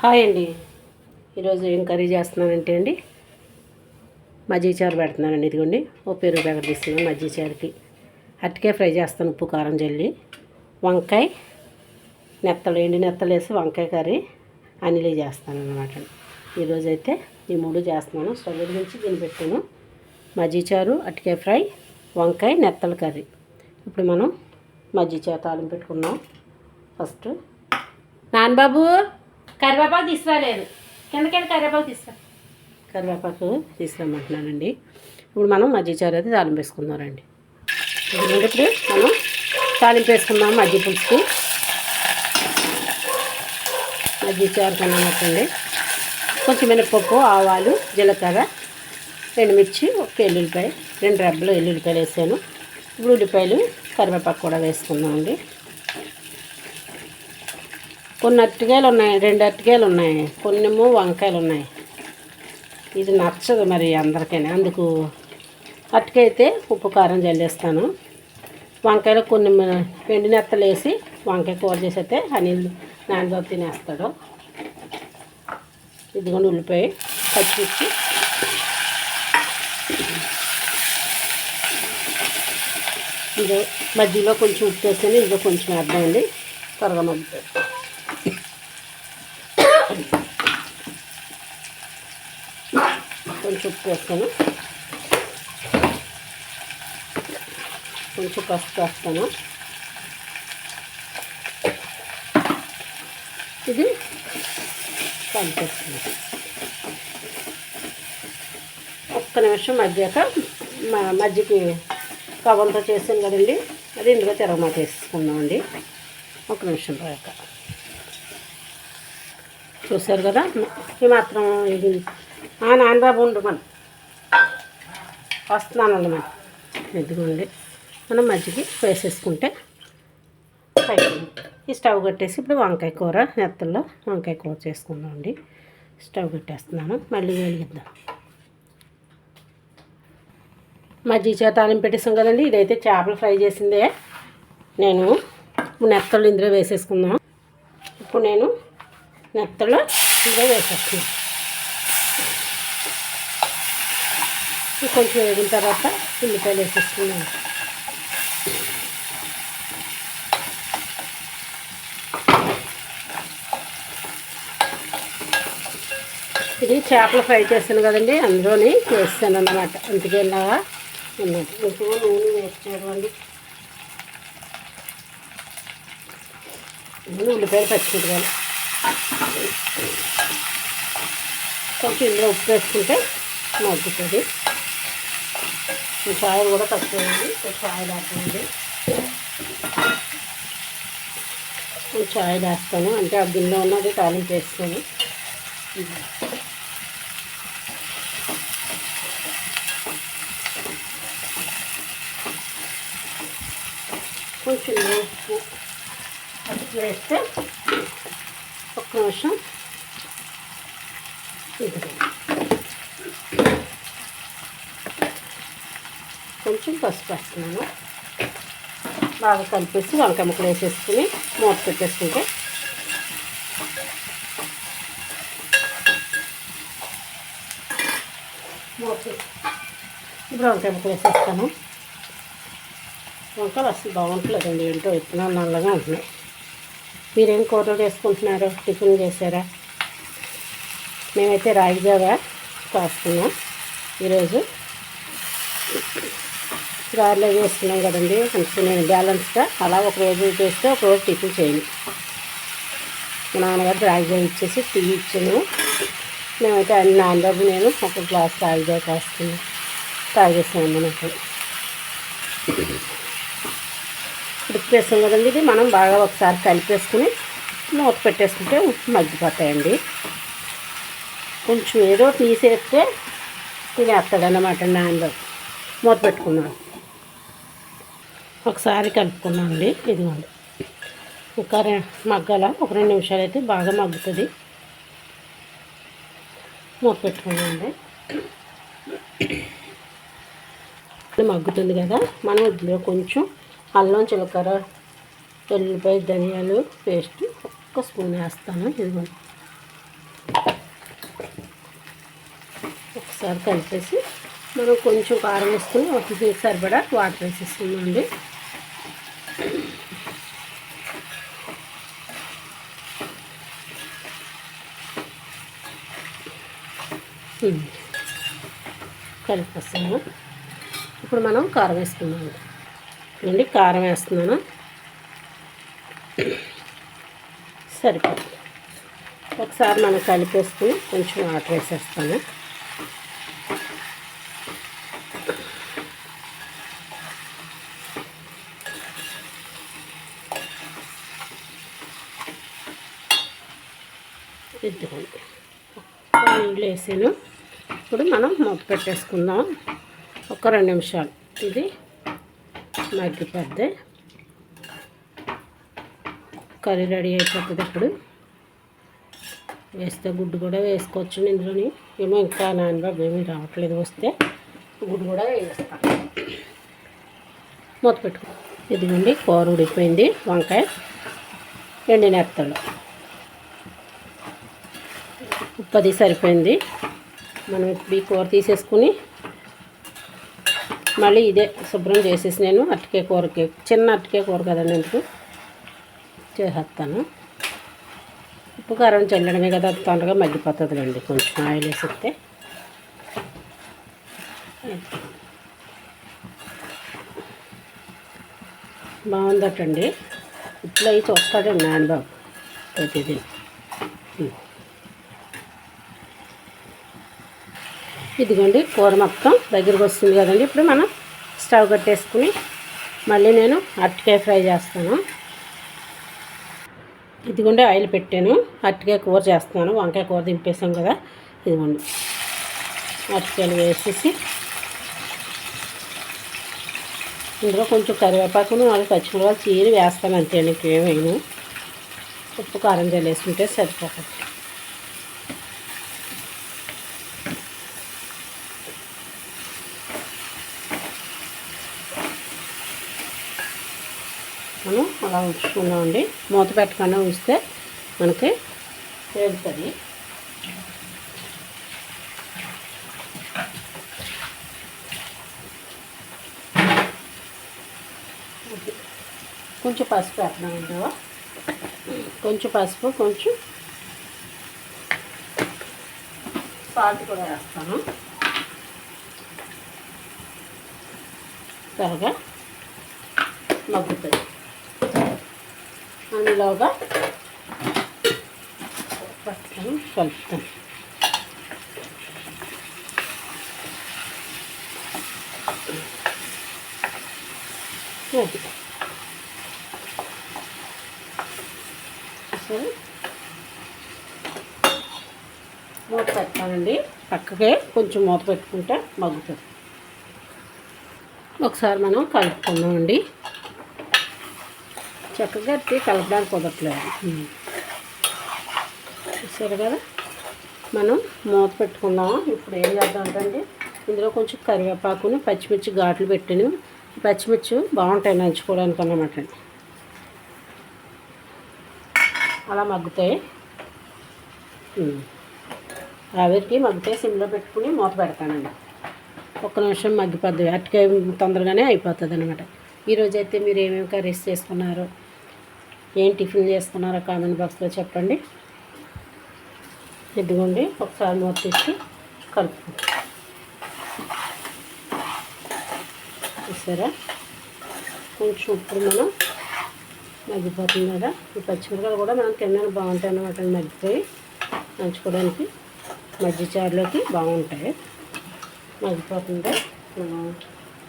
Hi అండి. ఈరోజు ఏం కర్రీ చేస్తున్నానంటే అండి మజ్జిగ చారు పెడుతున్నానండి ఇదిగోండి. ఓ పెరుగు ప్యాకెట్ తీస్తున్నాను మజ్జిగ చారుకి. అట్టికే ఫ్రై చేస్తాను ఉప్పు కారం జల్లి. వంకాయ నెత్తలు ఎండి నెత్తలు వేసి వంకాయ కర్రీ అనిలే చేస్తాను అనమాట ఈరోజు అయితే ఈ మూడు చేస్తున్నాను. స్టవ్ నుంచి దీన్ని పెట్టాను మజ్జిగ చారు అట్టికే ఫ్రై వంకాయ నెత్తల కర్రీ. ఇప్పుడు మనం మజ్జిగ చారు తాలింపు పెట్టుకున్నాం ఫస్ట్ నాన్నబాబు కరివేపాకు తీసుకురాలేదు. కిందకెళ్ళి కరివేపాకు తీసుకురా. కరివేపాకు తీసుకురమ్మంటున్నానండి. ఇప్పుడు మనం మజ్జిగ చారు అయితే తాలింపు వేసుకుందామండి. ఇప్పుడు మనం తాలింపు వేసుకుందాం మజ్జిగ పులుసుకి. మజ్జిగ చారు కన్నట్టండి కొంచెం మినపప్పు ఆవాలు జీలకర్ర రెండు మిర్చి ఒక ఎల్లుల్లిపాయ రెండు రెబ్బలు ఎల్లుల్లిపాయలు వేసాను. ఇప్పుడు ఉల్లిపాయలు కరివేపాకు కూడా వేసుకుందామండి. కొన్ని అరటికాయలు ఉన్నాయి రెండు అరటికాయలు ఉన్నాయి కొన్నేమో వంకాయలు ఉన్నాయి. ఇది నచ్చదు మరి అందరికీ అందుకు అరటికాయ ఉప్పు కారం చల్లేస్తాను. వంకాయలు కొన్ని పెండి నెత్తలు వేసి వంకాయ కూర చేసేస్తే అనిల్ నాన్నతో తినేస్తాడు. ఇదిగోండి ఉల్లిపాయ పచ్చిమిర్చి ఇదో మధ్యలో కొంచెం ఉప్పు వేసాను ఇందులో కొంచెం వేద్దామండి త్వరగా మగ్గుతుంది కొంచెం ఉప్పు వేస్తాను కొంచెం పసుపు వేస్తాను. ఇది కలిపేస్తుంది ఒక్క నిమిషం మధ్యాక మజ్జికి కవంతో చేసాను కదండి. అది ఇందులో తిరగమాత వేసుకుందామండి. ఒక నిమిషం పోయాక. చూసారు కదా? ఈ మాత్రం ఇది నాన్నబాబు ఉండు మనం. వస్తున్నానండి మనం. ఇదిగోండి. మనం మజ్జిగి వేసేసుకుంటే ఈ స్టవ్ కట్టేసి ఇప్పుడు వంకాయ కూర నెత్తల్లో వంకాయ కూర చేసుకుందాం అండి. స్టవ్ కట్టేస్తున్నాను. మళ్ళీ వెలిగిద్దాం. మజ్జిగ చేత తాలింపు పెట్టేసాం కదండి. ఇదైతే చేపలు ఫ్రై చేసిందే. నేను నెత్తలు ఇందులో వేసేసుకుందాం. ఇప్పుడు నేను నెత్తలు ఇందులో వేసేస్తున్నాను. కొంచెం వేగిన తర్వాత ఉల్లిపాయలు వేసేసుకున్నాను. ఇది చేపలు ఫ్రై చేస్తాను కదండి అందులోని వేస్తాను అన్నమాట. అందుకే ఇలాగా ఉన్నది ఇంకో నూనె వేస్తాడు అండి. నూనె ఉల్లిపాయలు పచ్చిమిరకాయలు కొంచెం ఇందులో ఉప్పు వేసుకుంటే మగ్గుతుంది. కొంచెం ఆయిల్ కూడా తక్కువండి కొంచెం ఆయిల్ వేస్తానండి కొంచెం ఆయిల్ వేస్తాను అంటే ఆ గిన్నె ఉన్నది తాలింపు వేస్తాను. కొంచెం ఉప్పు వేస్తే ఒక్క నిమిషం ఇది కొంచెం పసుపు వేస్తున్నాను. బాగా కలిపేసి వంకాయ ముక్కలు వేసేసుకుని మూత పెట్టేసుకుంటే. ఇప్పుడు వంకాయ ముక్కలు వేసేస్తాను. వంకాయలు అసలు బాగుంటలేదండి ఏంటో విత్తనాలు నల్లగా ఉంటున్నాయి. మీరేం కూరలు చేసుకుంటున్నారు? టిఫిన్ చేశారా? మేమైతే రాగి కాస్తున్నాం. ఈరోజు గారెలో వేసుకున్నాం కదండి. కొంచెం నేను బ్యాలెన్స్గా అలా ఒక రోజు చేస్తే ఒక రోజు టిఫిన్ చేయను మా నాన్నగారు రాగి ఇచ్చేసి టీ ఇచ్చాను. మేమైతే అన్ని నాన్నబాబు నేను ఒక గ్లాస్ రాగి జావ కాస్తున్నాం తాగేసాను మనకు ఉడిపేస్తాం కదండి ఇది మనం బాగా ఒకసారి కలిపేసుకుని మూత పెట్టేసుకుంటే మగ్గిపోతాయండి. కొంచెం ఏదో తీసేస్తే తినేస్తాడన్నమాట నాన్నలో మూత పెట్టుకున్నాను ఒకసారి కలుపుకున్నామండి ఇదిగోండి. ఇంకా మగ్గల ఒక రెండు నిమిషాలు అయితే బాగా మగ్గుతుంది. మూత పెట్టుకున్నామండి మగ్గుతుంది కదా మనం ఇందులో కొంచెం అల్లం చిలకర ఎల్లిపాయ ధనియాలు పేస్ట్ ఒక్క స్పూన్ వేస్తాను. ఇదిగోండి. ఒకసారి కలిపేసి మనం కొంచెం కారం వేసుకుని ఒక సరిపడా వాటర్ వేసేస్తున్నామండి కలిపేస్తాము ఇప్పుడు మనం కారం వేసుకున్నాము అండి కారం వేస్తున్నాను. సరిపోతుంది. ఒకసారి మనం కలిపేసుకుని కొంచెం వాటర్ వేసేస్తాను. ఇదిగోండి నీళ్ళు వేసాను. ఇప్పుడు మనం మూత పెట్టేసుకుందాం. ఒక రెండు నిమిషాలు. ఇది మగ్గిపోద్ది. కర్రీ రెడీ అయిపోతుంది ఇప్పుడు. వేస్తే గుడ్డు కూడా వేసుకోవచ్చు ఇందులోని. ఏమో ఇంకా నాన్నబాబు ఏమీ రావట్లేదు. వస్తే గుడ్డు కూడా వేస్తాం. మూత పెట్టుకో. ఇదిగోండి కూర ఉడిపోయింది వంకాయ పది సరిపోయింది. మనం ఇప్పుడు ఈ కూర తీసేసుకుని మళ్ళీ ఇదే శుభ్రం చేసేసి నేను అట్టకే కూరకి చిన్న అట్టకే కూర కదండి నేను చేసేస్తాను. ఉప్పు కారం చల్లడమే కదా తొందరగా మగ్గిపోతుందిలేండి. కొంచెం ఆయిల్ వేసిస్తే. బాగుందటండి. ఇట్లా అయితే వస్తాడండి నాన్నబాబు ప్రతిదీ. ఇదిగోండి కూర మొత్తం దగ్గరకు వస్తుంది కదండి. ఇప్పుడు మనం స్టవ్ కట్టేసుకుని మళ్ళీ నేను అరటికాయ ఫ్రై చేస్తాను. ఇదిగోండి ఆయిల్ పెట్టాను. అరటికాయ కూర చేస్తాను వంకాయ కూర దింపేసాం కదా. ఇదిగోండి అరటికాయలు వేసేసి ఇందులో కొంచెం కరివేపాకును అది పచ్చిమిరపకాయలు చీరి వేస్తాను అంతే ఇంకేమైనా ఉప్పు కారం జల్లేసుకుంటే సరిపోతుంది. అలా ఉంచుకుందామండి మూత పెట్టకుండా ఉంచితే మనకి వేగుతుంది కొంచెం పసుపు వేస్తున్నామండి కొంచెం పసుపు కొంచెం సాల్ట్ కూడా వేస్తాను. త్వరగా మగ్గుతుంది అందులోగా పట్టుకొని కలుపుతాం. సరే. మూత పెట్టానండి పక్కకే కొంచెం మూత పెట్టుకుంటే మగ్గుతుంది. ఒకసారి మనం కలుపుకుందామండి. చక్కగా కలపడానికి కుదరట్లేదు. చూసారు కదా? మనం మూత పెట్టుకుందాము ఇప్పుడు ఏం చేద్దామంటే ఇందులో కొంచెం కరివేపాకుని పచ్చిమిర్చి ఘాట్లు పెట్టాను పచ్చిమిర్చి బాగుంటాయి నంచుకోవడానికి అన్నమాట అలా మగ్గుతాయి. ఆవిరికి మగ్గితే సిమ్లో పెట్టుకుని మూత పెడతానండి. ఒక్క నిమిషం మగ్గిపోద్ది. అటుకాయ తొందరగానే అయిపోతుంది అనమాట ఈరోజు అయితే మీరు ఏమేమి కర్రీస్ చేసుకున్నారో? ఏం టిఫిన్ చేస్తున్నారో కామెంట్ బాక్స్లో చెప్పండి. ఇదిగోండి ఒకసారి మూత కలుపు చూసారా? కొంచెం ఇప్పుడు మనం మగ్గిపోతుంది కదా ఈ పచ్చిమిరకాయలు కూడా మనం తినడానికి బాగుంటాయి అన్నమాట. మగ్గిపోయి నంచుకోవడానికి మజ్జి చారులోకి బాగుంటాయి. మగ్గిపోతుంటే మనం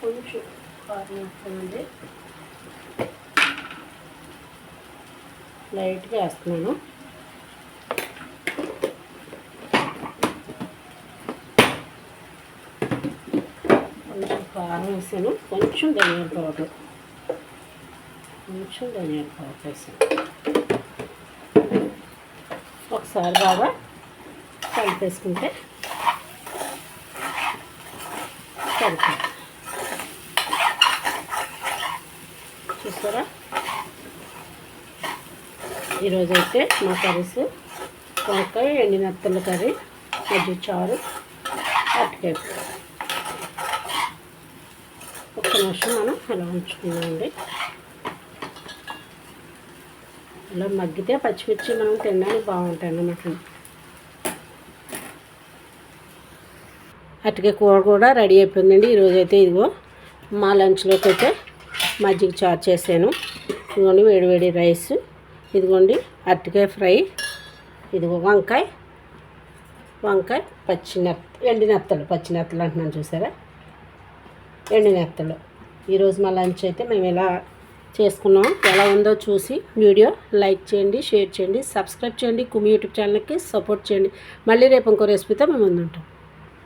కొంచెం కారం వేస్తామండి. లైట్గా వేస్తున్నాను. కొంచెం కారం వేసాను. కొంచెం ధనియాల పౌడర్. కొంచెం ధనియాల పౌడర్ వేసాను. ఒకసారి బాగా కలిపేసుకుంటే సరిపోతుంది. చూసారా? ఈరోజైతే మా కర్రీస్ వంకాయ ఎండినత్తల కర్రీ మజ్జి చారు అరటికాయ ఒక్క నిమిషం మనం అలా ఉంచుకున్నామండి ఇలా మగ్గితే పచ్చిమిర్చి మనం తినడానికి బాగుంటాయి అన్నమాట. అటుకే కూర కూడా రెడీ అయిపోయిందండి. ఈరోజు అయితే ఇదిగో మా లంచ్లోకి అయితే మజ్జిగ చారు చేశాను. ఇదిగోండి వేడి వేడి రైస్. ఇదిగోండి అరటికాయ ఫ్రై ఇదిగో వంకాయ వంకాయ పచ్చినెత్త ఎండినెత్తలు పచ్చినెత్తలు అంటున్నాను చూసారా? ఎండినెత్తలు ఈరోజు మా లంచ్ అయితే మేము ఇలా చేసుకున్నాం ఎలా ఉందో చూసి వీడియో లైక్ చేయండి షేర్ చేయండి సబ్స్క్రైబ్ చేయండి కుమి యూట్యూబ్ ఛానల్కి సపోర్ట్ చేయండి. మళ్ళీ రేపు ఇంకో రెసిపీతో మేము ముందుంటాం.